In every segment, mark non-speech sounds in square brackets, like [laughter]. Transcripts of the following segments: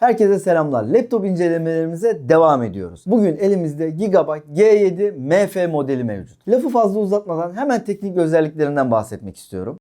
Herkese selamlar. Laptop incelemelerimize devam ediyoruz. Bugün elimizde Gigabyte G7 MF modeli mevcut. Lafı fazla uzatmadan hemen teknik özelliklerinden bahsetmek istiyorum.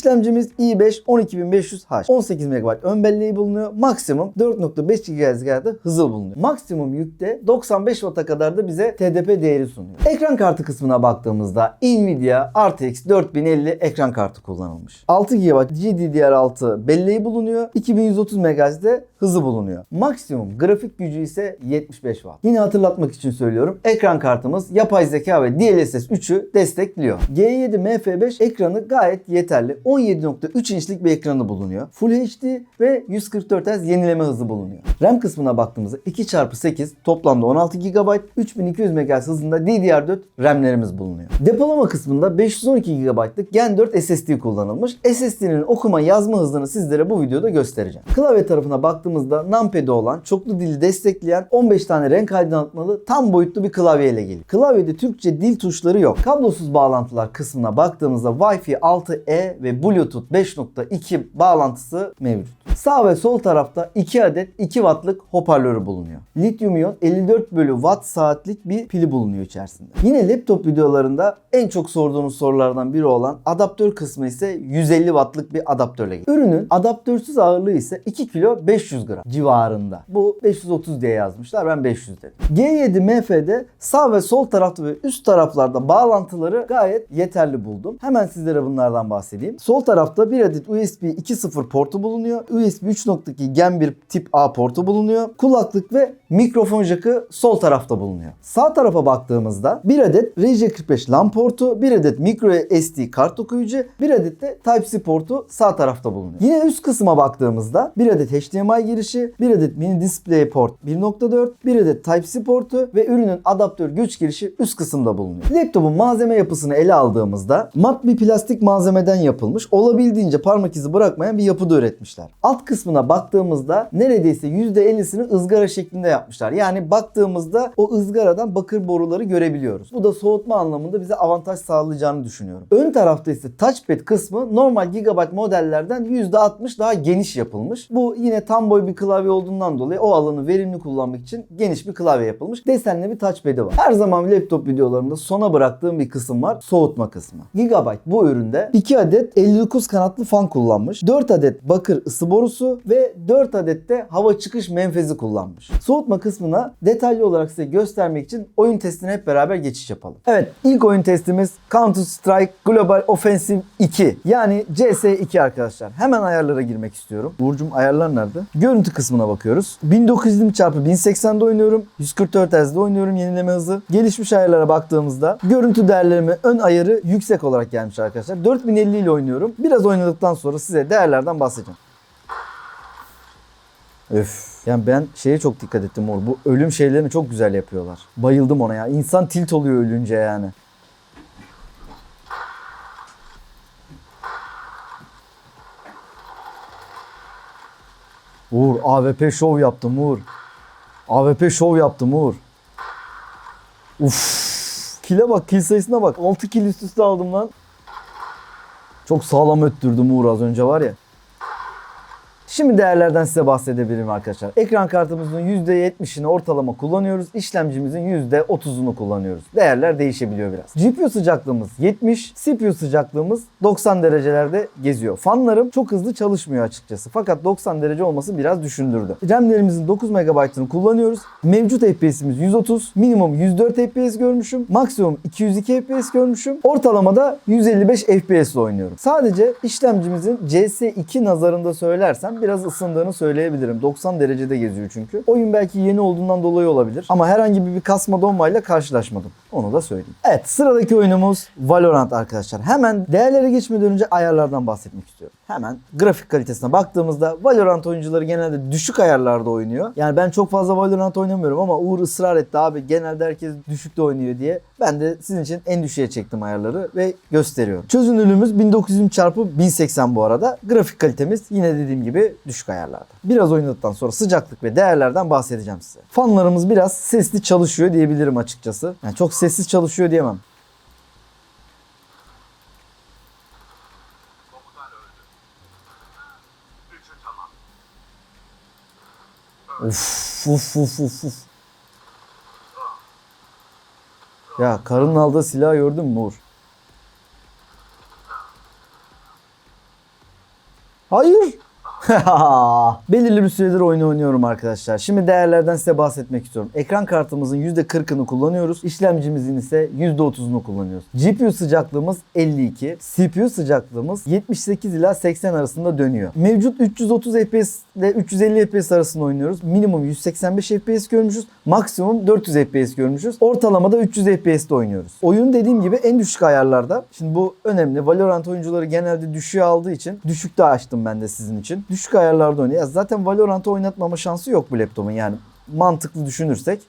İşlemcimiz i5 12500H. 18 MB ön belleği bulunuyor. Maksimum 4.5 GHz'de hızı bulunuyor. Maksimum yükte 95 Watt'a kadar da bize TDP değeri sunuyor. Ekran kartı kısmına baktığımızda Nvidia RTX 4050 ekran kartı kullanılmış. 6 GB GDDR6 belleği bulunuyor. 2130 MHz'de hızı bulunuyor. Maksimum grafik gücü ise 75 Watt. Yine hatırlatmak için söylüyorum. Ekran kartımız yapay zeka ve DLSS 3'ü destekliyor. G7 MF5 ekranı gayet yeterli. 17.3 inçlik bir ekranı bulunuyor. Full HD ve 144 Hz yenileme hızı bulunuyor. RAM kısmına baktığımızda 2x8 toplamda 16 GB 3200 MHz hızında DDR4 RAM'lerimiz bulunuyor. Depolama kısmında 512 GB'lık Gen 4 SSD kullanılmış. SSD'nin okuma yazma hızını sizlere bu videoda göstereceğim. Klavye tarafına baktığımızda numpad'i olan çoklu dili destekleyen 15 tane renk aydınlatmalı tam boyutlu bir klavye ile geliyor. Klavyede Türkçe dil tuşları yok. Kablosuz bağlantılar kısmına baktığımızda Wi-Fi 6E ve Bluetooth 5.2 bağlantısı mevcut. Sağ ve sol tarafta 2 adet 2 wattlık hoparlörü bulunuyor. Lityum iyon 54 bölü watt saatlik bir pili bulunuyor içerisinde. Yine laptop videolarında en çok sorduğunuz sorulardan biri olan adaptör kısmı ise 150 wattlık bir adaptörle geliyor. Ürünün adaptörsüz ağırlığı ise 2 kilo 500 gram civarında. Bu 530 diye yazmışlar ben 500 dedim. G7 MF'de sağ ve sol tarafta ve üst taraflarda bağlantıları gayet yeterli buldum. Hemen sizlere bunlardan bahsedeyim. Sol tarafta bir adet USB 2.0 portu bulunuyor. USB 3.2 Gen 1 tip A portu bulunuyor. Kulaklık ve mikrofon jackı sol tarafta bulunuyor. Sağ tarafa baktığımızda bir adet RJ45 LAN portu, bir adet micro SD kart okuyucu, bir adet de Type-C portu sağ tarafta bulunuyor. Yine üst kısma baktığımızda bir adet HDMI girişi, bir adet mini display port 1.4, bir adet Type-C portu ve ürünün adaptör güç girişi üst kısımda bulunuyor. Laptopun malzeme yapısını ele aldığımızda mat bir plastik malzemeden yapılmış, olabildiğince parmak izi bırakmayan bir yapıda üretmişler. Alt kısmına baktığımızda neredeyse %50'sini ızgara şeklinde yapmışlar. Yani baktığımızda o ızgaradan bakır boruları görebiliyoruz. Bu da soğutma anlamında bize avantaj sağlayacağını düşünüyorum. Ön tarafta ise touchpad kısmı normal Gigabyte modellerden %60 daha geniş yapılmış. Bu yine tam boy bir klavye olduğundan dolayı o alanı verimli kullanmak için geniş bir klavye yapılmış. Desenli bir touchpad'i var. Her zaman laptop videolarımda sona bıraktığım bir kısım var. Soğutma kısmı. Gigabyte bu üründe 2 adet 59 kanatlı fan kullanmış. 4 adet bakır ısı borusu ve 4 adet de hava çıkış menfezi kullanmış. Soğutma kısmına detaylı olarak size göstermek için oyun testine hep beraber geçiş yapalım. Evet ilk oyun testimiz Counter Strike Global Offensive 2 yani CS2 arkadaşlar. Hemen ayarlara girmek istiyorum. Burcum ayarlar nerede? Görüntü kısmına bakıyoruz. 1920 x 1080'de oynuyorum. 144 Hz'de oynuyorum yenileme hızı. Gelişmiş ayarlara baktığımızda görüntü değerlerime ön ayarı yüksek olarak gelmiş arkadaşlar. 4050 ile oynuyorum. Biraz oynadıktan sonra size değerlerden bahsedeceğim. Öf. Yani ben şeye çok dikkat ettim or. Bu ölüm şeylerini çok güzel yapıyorlar. Bayıldım ona ya. İnsan tilt oluyor ölünce yani. Uğur AWP şov yaptım Uğur. AWP şov yaptım Uğur. Uf. Kile bak, kill sayısına bak. 6 kill üst üste aldım lan. Çok sağlam öttürdüm Uğur az önce var ya. Şimdi değerlerden size bahsedebilirim arkadaşlar. Ekran kartımızın %70'ini ortalama kullanıyoruz. İşlemcimizin %30'unu kullanıyoruz. Değerler değişebiliyor biraz. GPU sıcaklığımız 70, CPU sıcaklığımız 90 derecelerde geziyor. Fanlarım çok hızlı çalışmıyor açıkçası. Fakat 90 derece olması biraz düşündürdü. RAM'lerimizin 9 MB'ını kullanıyoruz. Mevcut FPS'imiz 130, minimum 104 FPS görmüşüm. Maksimum 202 FPS görmüşüm. Ortalamada 155 FPS ile oynuyorum. Sadece işlemcimizin CS2 nazarında söylersem biraz biraz ısındığını söyleyebilirim. 90 derecede geziyor çünkü. Oyun belki yeni olduğundan dolayı olabilir. Ama herhangi bir kasma donmayla karşılaşmadım. Onu da söyleyeyim. Evet sıradaki oyunumuz Valorant arkadaşlar. Hemen değerlere geçmeden önce ayarlardan bahsetmek istiyorum. Hemen grafik kalitesine baktığımızda Valorant oyuncuları genelde düşük ayarlarda oynuyor. Yani ben çok fazla Valorant oynamıyorum ama Uğur ısrar etti abi genelde herkes düşükte oynuyor diye. Ben de sizin için en düşüğe çektim ayarları ve gösteriyorum. Çözünürlüğümüz 1920 x 1080 bu arada. Grafik kalitemiz yine dediğim gibi düşük ayarlarda. Biraz oynadıktan sonra sıcaklık ve değerlerden bahsedeceğim size. Fanlarımız biraz sesli çalışıyor diyebilirim açıkçası. Yani çok sessiz çalışıyor diyemem. Uf, uf, uf, uf, uf. Ya karının aldığı silahı gördün mü Uğur? [laughs] Belirli bir süredir oyun oynuyorum arkadaşlar. Şimdi değerlerden size bahsetmek istiyorum. Ekran kartımızın %40'ını kullanıyoruz. İşlemcimizin ise %30'unu kullanıyoruz. GPU sıcaklığımız 52. CPU sıcaklığımız 78 ila 80 arasında dönüyor. Mevcut 330 FPS ile 350 FPS arasında oynuyoruz. Minimum 185 FPS görmüşüz. Maksimum 400 FPS görmüşüz. Ortalamada 300 FPS'te oynuyoruz. Oyun dediğim gibi en düşük ayarlarda. Şimdi bu önemli. Valorant oyuncuları genelde düşüğe aldığı için düşükte açtım ben de sizin için. Düşük ayarlarda oynuyor. Ya zaten Valorant'ı oynatmama şansı yok bu laptopun yani. Mantıklı düşünürsek.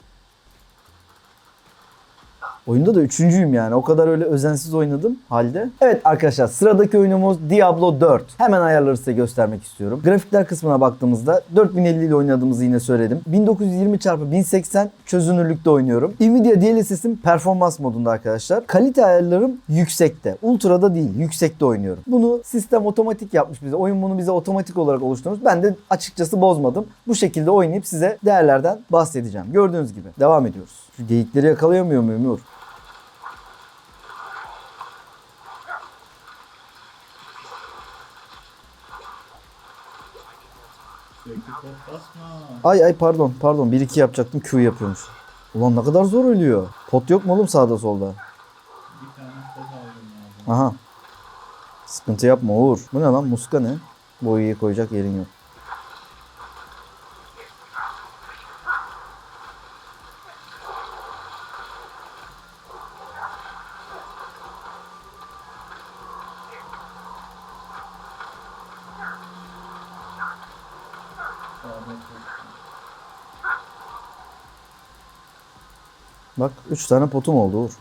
Oyunda da üçüncüyüm yani. O kadar öyle özensiz oynadım halde. Evet arkadaşlar sıradaki oyunumuz Diablo 4. Hemen ayarları size göstermek istiyorum. Grafikler kısmına baktığımızda 4050 ile oynadığımızı yine söyledim. 1920 x 1080 çözünürlükte oynuyorum. Nvidia DLSS'im performans modunda arkadaşlar. Kalite ayarlarım yüksekte. Ultra'da değil yüksekte oynuyorum. Bunu sistem otomatik yapmış bize. Oyun bunu bize otomatik olarak oluşturmuş. Ben de açıkçası bozmadım. Bu şekilde oynayıp size değerlerden bahsedeceğim. Gördüğünüz gibi. Devam ediyoruz. Şu geyikleri yakalayamıyor pot basma. Ay ay pardon pardon 1-2 yapacaktım Q yapıyormuş. Ulan ne kadar zor ölüyor. Pot yok mu oğlum sağda solda? Aha. Sıkıntı yapma Uğur. Bu ne lan muska ne? Boyayı koyacak yerin yok. Sağda pot. Bak 3 tane potum oldu Uğur.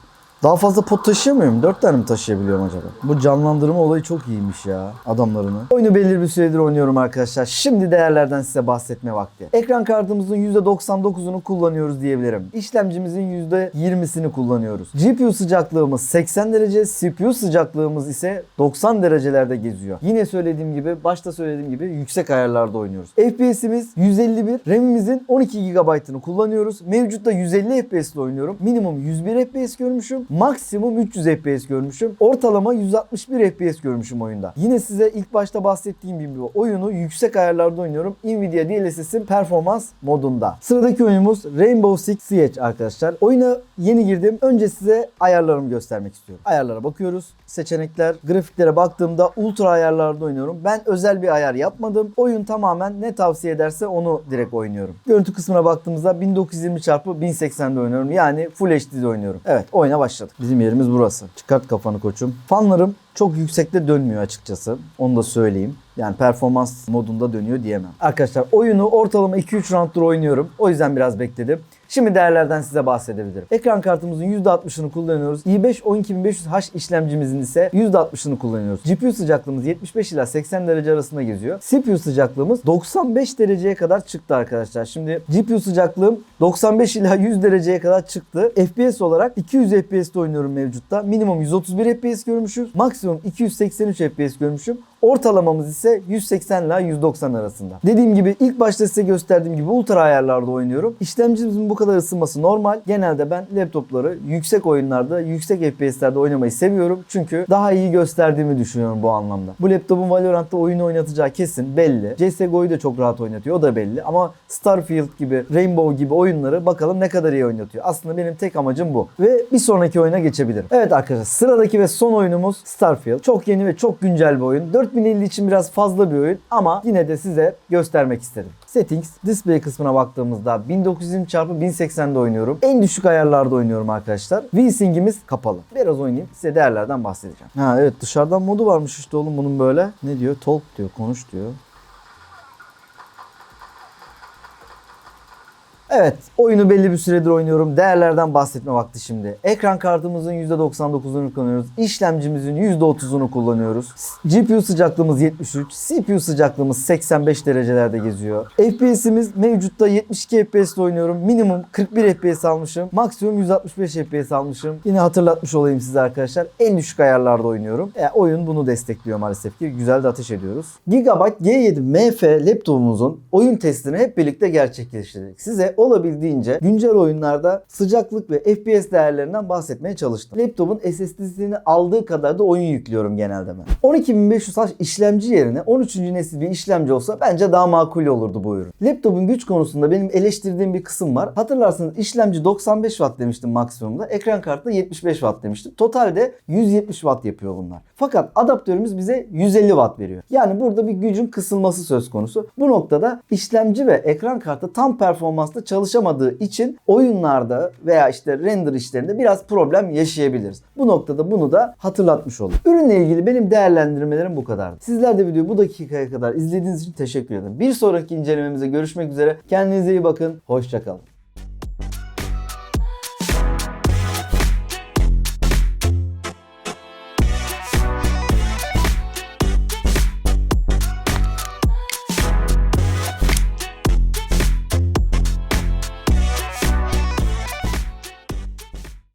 Daha fazla pot taşıyor muyum? 4 tane mi taşıyabiliyorum acaba? Bu canlandırma olayı çok iyiymiş ya adamlarını. Oyunu belirli bir süredir oynuyorum arkadaşlar. Şimdi değerlerden size bahsetme vakti. Ekran kartımızın %99'unu kullanıyoruz diyebilirim. İşlemcimizin %20'sini kullanıyoruz. GPU sıcaklığımız 80 derece, CPU sıcaklığımız ise 90 derecelerde geziyor. Yine söylediğim gibi, başta söylediğim gibi yüksek ayarlarda oynuyoruz. FPS'imiz 151, RAM'imizin 12 GB'ını kullanıyoruz. Mevcutta 150 FPS ile oynuyorum. Minimum 101 FPS görmüşüm. Maksimum 300 FPS görmüşüm. Ortalama 161 FPS görmüşüm oyunda. Yine size ilk başta bahsettiğim gibi oyunu yüksek ayarlarda oynuyorum. Nvidia DLSS'in performans modunda. Sıradaki oyunumuz Rainbow Six Siege arkadaşlar. Oyuna yeni girdim. Önce size ayarlarımı göstermek istiyorum. Ayarlara bakıyoruz. Seçenekler, grafiklere baktığımda ultra ayarlarda oynuyorum. Ben özel bir ayar yapmadım. Oyun tamamen ne tavsiye ederse onu direkt oynuyorum. Görüntü kısmına baktığımızda 1920 x 1080'de oynuyorum. Yani Full HD'de oynuyorum. Evet oyuna başladık. Bizim yerimiz burası. Çıkart kafanı koçum. Fanlarım çok yüksekte dönmüyor açıkçası. Onu da söyleyeyim. Yani performans modunda dönüyor diyemem. Arkadaşlar oyunu ortalama 2-3 rounddur oynuyorum. O yüzden biraz bekledim. Şimdi değerlerden size bahsedebilirim. Ekran kartımızın %60'ını kullanıyoruz. i5 12500H işlemcimizin ise %60'ını kullanıyoruz. GPU sıcaklığımız 75 ila 80 derece arasında geziyor. CPU sıcaklığımız 95 dereceye kadar çıktı arkadaşlar. Şimdi GPU sıcaklığım 95 ila 100 dereceye kadar çıktı. FPS olarak 200 FPS'te oynuyorum mevcutta. Minimum 131 FPS görmüşüz. Maksimum 283 FPS görmüşüm. Ortalamamız ise 180 ile 190 arasında. Dediğim gibi ilk başta size gösterdiğim gibi ultra ayarlarda oynuyorum. İşlemcimizin bu kadar ısınması normal. Genelde ben laptopları yüksek oyunlarda, yüksek FPS'lerde oynamayı seviyorum. Çünkü daha iyi gösterdiğimi düşünüyorum bu anlamda. Bu laptopun Valorant'ta oyun oynatacağı kesin belli. CSGO'yu da çok rahat oynatıyor o da belli. Ama Starfield gibi, Rainbow gibi oyunları bakalım ne kadar iyi oynatıyor. Aslında benim tek amacım bu. Ve bir sonraki oyuna geçebilirim. Evet arkadaşlar sıradaki ve son oyunumuz Starfield. Çok yeni ve çok güncel bir oyun. 4 4050 için biraz fazla bir oyun ama yine de size göstermek istedim. Settings, display kısmına baktığımızda 1920x1080'de oynuyorum. En düşük ayarlarda oynuyorum arkadaşlar. VSync'imiz kapalı. Biraz oynayayım size değerlerden bahsedeceğim. Ha evet dışarıdan modu varmış işte oğlum bunun böyle. Ne diyor? Talk diyor, konuş diyor. Evet, oyunu belli bir süredir oynuyorum. Değerlerden bahsetme vakti şimdi. Ekran kartımızın %99'unu kullanıyoruz. İşlemcimizin %30'unu kullanıyoruz. GPU sıcaklığımız 73, CPU sıcaklığımız 85 derecelerde geziyor. FPS'imiz mevcutta 72 FPS oynuyorum. Minimum 41 FPS almışım. Maksimum 165 FPS almışım. Yine hatırlatmış olayım size arkadaşlar. En düşük ayarlarda oynuyorum. E, oyun bunu destekliyor maalesef ki. Güzel de ateş ediyoruz. Gigabyte G7 MF laptopumuzun oyun testini hep birlikte gerçekleştirdik. Size olabildiğince güncel oyunlarda sıcaklık ve FPS değerlerinden bahsetmeye çalıştım. Laptopun SSD'sini aldığı kadar da oyun yüklüyorum genelde ben. 12500H işlemci yerine 13. nesil bir işlemci olsa bence daha makul olurdu bu ürün. Laptopun güç konusunda benim eleştirdiğim bir kısım var. Hatırlarsanız işlemci 95 Watt demiştim maksimumda. Ekran kartı da 75 Watt demiştim. Totalde 170 Watt yapıyor bunlar. Fakat adaptörümüz bize 150 Watt veriyor. Yani burada bir gücün kısılması söz konusu. Bu noktada işlemci ve ekran kartı tam performansla çalışamadığı için oyunlarda veya işte render işlerinde biraz problem yaşayabiliriz. Bu noktada bunu da hatırlatmış oldum. Ürünle ilgili benim değerlendirmelerim bu kadardı. Sizler de videoyu bu dakikaya kadar izlediğiniz için teşekkür ederim. Bir sonraki incelememize görüşmek üzere. Kendinize iyi bakın. Hoşçakalın.